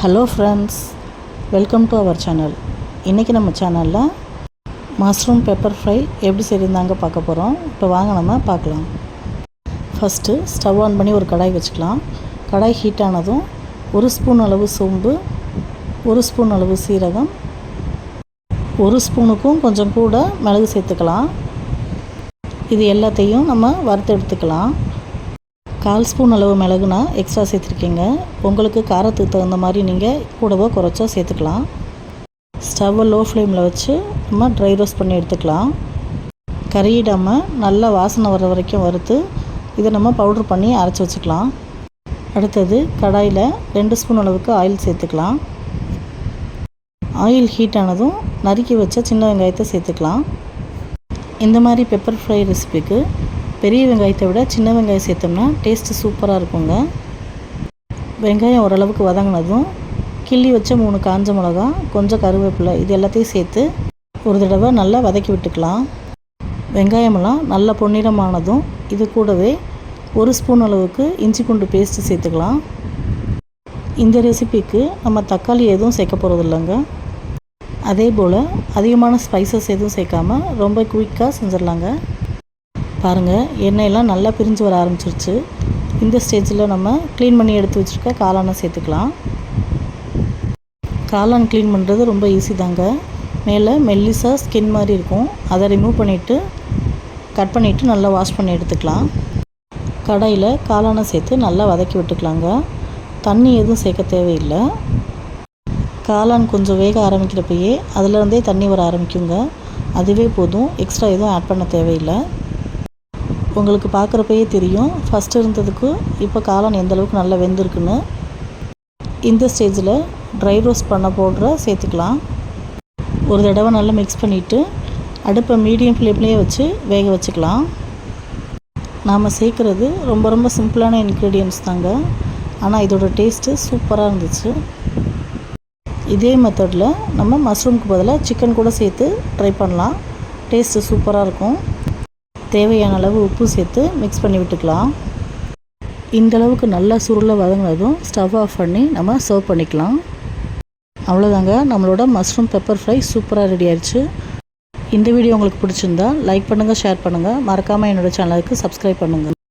Hello friends welcome to our channel இன்றைக்கி நம்ம சேனலில் மஷ்ரூம் பெப்பர் ஃப்ரை எப்படி செய்திருந்தாங்க பார்க்க போகிறோம் இப்போ வாங்க நம்ம பார்க்கலாம். ஃபஸ்ட்டு ஸ்டவ் ஆன் பண்ணி ஒரு கடாய் வச்சுக்கலாம். கடாய் ஹீட் ஆனதும் ஒரு ஸ்பூன் அளவு சோம்பு ஒரு ஸ்பூன் அளவு சீரகம் ஒரு ஸ்பூனுக்கும் கொஞ்சம் கூட மிளகு சேர்த்துக்கலாம். இது எல்லாத்தையும் நம்ம வறுத்து எடுத்துக்கலாம். கால் ஸ்பூன் அளவு மிளகுனா எக்ஸ்ட்ரா சேர்த்துருக்கீங்க. உங்களுக்கு காரத்துக்கு தகுந்த மாதிரி நீங்கள் கூடவோ குறைச்சோ சேர்த்துக்கலாம். ஸ்டவ்வை லோ ஃப்ளேமில் வச்சு நம்ம ட்ரை ரோஸ்ட் பண்ணி எடுத்துக்கலாம். கறியிடாமல் நல்லா வாசனை வர வரைக்கும் வறுத்து இதை நம்ம பவுட்ரு பண்ணி அரைச்சி வச்சுக்கலாம். அடுத்தது கடாயில் ரெண்டு ஸ்பூன் அளவுக்கு ஆயில் சேர்த்துக்கலாம். ஆயில் ஹீட் ஆனதும் நறுக்கி வச்ச சின்ன வெங்காயத்தை சேர்த்துக்கலாம். இந்த மாதிரி பெப்பர் ஃப்ரை ரெசிபிக்கு பெரிய வெங்காயத்தை விட சின்ன வெங்காயம் சேர்த்தோம்னா டேஸ்ட்டு சூப்பராக இருக்குங்க. வெங்காயம் ஓரளவுக்கு வதங்கினதும் கிள்ளி வச்ச மூணு காஞ்ச மிளகா கொஞ்சம் கருவேப்பிலை இது எல்லாத்தையும் சேர்த்து ஒரு தடவை நல்லா வதக்கி விட்டுக்கலாம். வெங்காயமெல்லாம் நல்லா பொன்னிறமானதும் இது கூடவே ஒரு ஸ்பூன் அளவுக்கு இஞ்சி பூண்டு பேஸ்ட்டு சேர்த்துக்கலாம். இந்த ரெசிபிக்கு நம்ம தக்காளி எதுவும் சேர்க்க போகிறது இல்லைங்க அதே போல் அதிகமான ஸ்பைசஸ் எதுவும் சேர்க்காமல் ரொம்ப குயிக்காக செஞ்சிடலாங்க. பாருங்கள் எண்ணெயெல்லாம் நல்லா பிரிஞ்சு வர ஆரம்பிச்சிருச்சு. இந்த ஸ்டேஜில் நம்ம க்ளீன் பண்ணி எடுத்து வச்சுருக்க காளானை சேர்த்துக்கலாம். காளான் க்ளீன் பண்ணுறது ரொம்ப ஈஸி தாங்க. மேலே மெல்லிசாக ஸ்கின் மாதிரி இருக்கும். அதை ரிமூவ் பண்ணிவிட்டு கட் பண்ணிவிட்டு நல்லா வாஷ் பண்ணி எடுத்துக்கலாம். கடாயில் காளானை சேர்த்து நல்லா வதக்கி விட்டுக்கலாங்க. தண்ணி எதுவும் சேர்க்க தேவையில்லை. காளான் கொஞ்சம் வேக ஆரம்பிக்கிறப்பயே அதிலருந்தே தண்ணி வர ஆரம்பிக்குங்க. அதுவே போதும். எக்ஸ்ட்ரா எதுவும் ஆட் பண்ண தேவையில்லை. உங்களுக்கு பார்க்குறப்பயே தெரியும். ஃபஸ்ட் இருந்ததுக்கு இப்போ காளான் எந்த அளவுக்கு நல்லா வெந்திருக்குன்னு. இந்த ஸ்டேஜில் ட்ரை ரோஸ்ட் பண்ண போடுற சேர்த்துக்கலாம். ஒரு தடவை நல்லா மிக்ஸ் பண்ணிவிட்டு அடுப்பை மீடியம் ஃப்ளேம்லேயே வச்சு வேக வச்சுக்கலாம். நாம் சேர்க்குறது ரொம்ப ரொம்ப சிம்பிளான இன்க்ரீடியன்ஸ் தாங்க. ஆனால் இதோட டேஸ்ட்டு சூப்பராக இருந்துச்சு. இதே மெத்தடில் நம்ம மஷ்ரூம்க்கு பதிலாக சிக்கன் கூட சேர்த்து ட்ரை பண்ணலாம். டேஸ்ட்டு சூப்பராக இருக்கும். தேவையான அளவு உப்பு சேர்த்து மிக்ஸ் பண்ணி விட்டுக்கலாம். இந்தளவுக்கு நல்லா சுருளை வதங்கினதும் ஸ்டவ் ஆஃப் பண்ணி நம்ம சர்வ் பண்ணிக்கலாம். அவ்வளோதாங்க நம்மளோட மஷ்ரூம் பெப்பர் ஃப்ரை சூப்பராக ரெடி ஆயிடுச்சு. இந்த வீடியோ உங்களுக்கு பிடிச்சிருந்தா லைக் பண்ணுங்கள் ஷேர் பண்ணுங்கள் மறக்காமல் என்னோடய சேனலுக்கு சப்ஸ்கிரைப் பண்ணுங்கள்